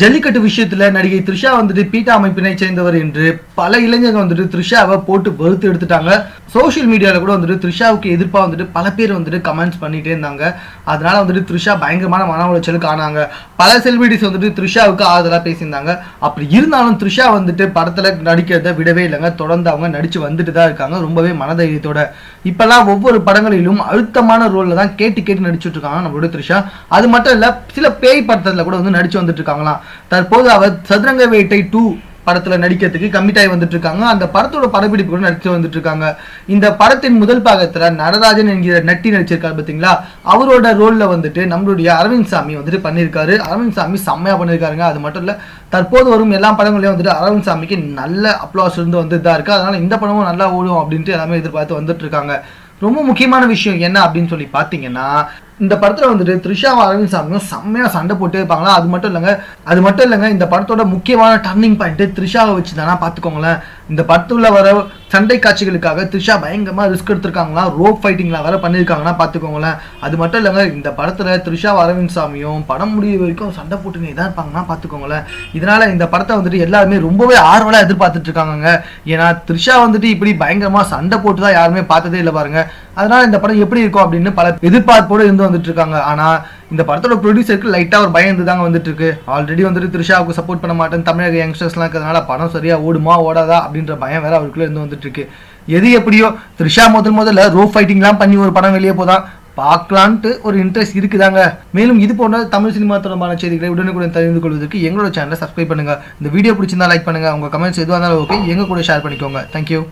ஜல்லிக்கட்டு விஷயத்துல நடிகை த்ரிஷா வந்துட்டு பீட்டா அமைப்பினை சேர்ந்தவர் என்று பல இளைஞர்கள் வந்துட்டு த்ரிஷாவை போட்டு வறுத்து எடுத்துட்டாங்க. சோஷியல் மீடியாவில் கூட வந்துட்டு த்ரிஷாவுக்கு எதிர்ப்பாக வந்துட்டு பல பேர் வந்துட்டு கமெண்ட்ஸ் பண்ணிட்டே இருந்தாங்க. அதனால வந்துட்டு த்ரிஷா பயங்கரமான மன உளைச்சலுக்கு ஆனாங்க பல செலிபிரிட்டிஸ் வந்துட்டு த்ரிஷாவுக்கு ஆதரவாக பேசியிருந்தாங்க. அப்படி இருந்தாலும் த்ரிஷா வந்துட்டு படத்தில் நடிக்கிறத விடவே இல்லைங்க. தொடர்ந்து அவங்க நடிச்சு வந்துட்டு தான் இருக்காங்க. ரொம்பவே மனதைரியத்தோட. இப்பெல்லாம் ஒவ்வொரு படங்களிலும் அழுத்தமான ரோலில் தான் கேட்டு கேட்டு நடிச்சுட்டு இருக்காங்க நம்மளோட த்ரிஷா. அது மட்டும் இல்லை சில பேய் படத்தில் கூட வந்து நடிச்சு வந்துட்டு இருக்காங்களாம். தற்போது அவர் சதுரங்க வேட்டை டூ படத்துல நடிக்கிறதுக்கு கமிட் ஆகி வந்துட்டு இருக்காங்க அந்த படத்தோட படப்பிடிப்பு கூட நடிச்சு வந்துட்டு இருக்காங்க இந்த படத்தின் முதல் பாகத்துல நடராஜன் என்கிற நட்டி நடிச்சிருக்காரு பாத்தீங்களா அவரோட ரோல்ல வந்துட்டு நம்மளுடைய அரவிந்த் சாமி வந்துட்டு பண்ணியிருக்காரு. அரவிந்த் சாமி செம்மையா பண்ணியிருக்காருங்க. அது மட்டும் இல்லை தற்போது வரும் எல்லா படங்களையும் வந்துட்டு அரவிந்த் சாமிக்கு நல்ல அப்ளாஸ் இருந்து வந்து தான் இருக்கு. அதனால் இந்த படமும் நல்லா ஓடும் அப்படின்ட்டு எல்லாமே எதிர்பார்த்து வந்துட்டு இருக்காங்க ரொம்ப முக்கியமான விஷயம் என்ன அப்படின்னு சொல்லி பார்த்தீங்கன்னா இந்த படத்துல வந்துட்டு த்ரிஷாவும் அரவிந்த் சாமியும் செம்மையா சண்டை போட்டு இருப்பாங்களா? அது மட்டும் இல்லைங்க அது மட்டும் இல்லைங்க இந்த படத்தோட முக்கியமான டர்னிங் பாயிண்ட் த்ரிஷாவை வச்சு தானா பார்த்துக்கோங்களேன் இந்த படத்துல வர சண்டை காட்சிகளுக்காக த்ரிஷா பயங்கரமா ரிஸ்க் எடுத்திருக்காங்களா? ரோப் ஃபைட்டிங்லாம் வேற பண்ணியிருக்காங்கன்னா பார்த்துக்கோங்களேன் அது மட்டும் இல்லைங்க இந்த படத்துல த்ரிஷா அரவிந்த் சாமியும் படம் முடிய வரைக்கும் சண்டை போட்டு தான் இருப்பாங்கன்னா பார்த்துக்கோங்களேன் இதனால இந்த படத்தை வந்துட்டு எல்லாருமே ரொம்பவே ஆர்வலா எதிர்பார்த்துட்டு இருக்காங்க ஏன்னா த்ரிஷா வந்துட்டு இப்படி பயங்கரமா சண்டை போட்டு தான் யாருமே பார்த்ததே இல்லை பாருங்க. அதனால இந்த படம் எப்படி இருக்கும் அப்படின்னு பல எதிர்பார்ப்போடு இருந்து வந்துட்டு இருக்காங்க ஆனா இந்த படத்தோட ப்ரொடியூசருக்கு லைட்டா ஒரு பயம் இருந்து தாங்க வந்துட்டு இருக்கு ஆல்ரெடி வந்துட்டு த்ரிஷாவுக்கு சப்போர்ட் பண்ண மாட்டேன் தமிழக யங்ஸ்டர்ஸ்லாம் இருக்கிறதுனால படம் சரியா ஓடுமா ஓடாதா அப்படின்ற பயம் வேற அவருக்குள்ள இருந்து வந்துட்டு இருக்கு எது எப்படியோ த்ரிஷா முதல் முதல்ல ரோ ஃபைட்டிங்லாம் பண்ணி ஒரு படம் வெளியே போதான். பார்க்கலான்ட்டு ஒரு இன்ட்ரெஸ்ட் இருக்குதாங்க. மேலும் இது போன்ற தமிழ் சினிமா தொடர்பான செய்திகளை உடனுக்குடன் தெரிந்து கொள்வதற்கு எங்களோட சேனலை சப்ஸ்கிரைப் பண்ணுங்க. இந்த வீடியோ பிடிச்சிருந்தா லைக் பண்ணுங்க. உங்க கமெண்ட்ஸ் எதுவாக இருந்தாலும் ஓகே எங்க கூட ஷேர் பண்ணிக்கோங்க. தேங்க்யூ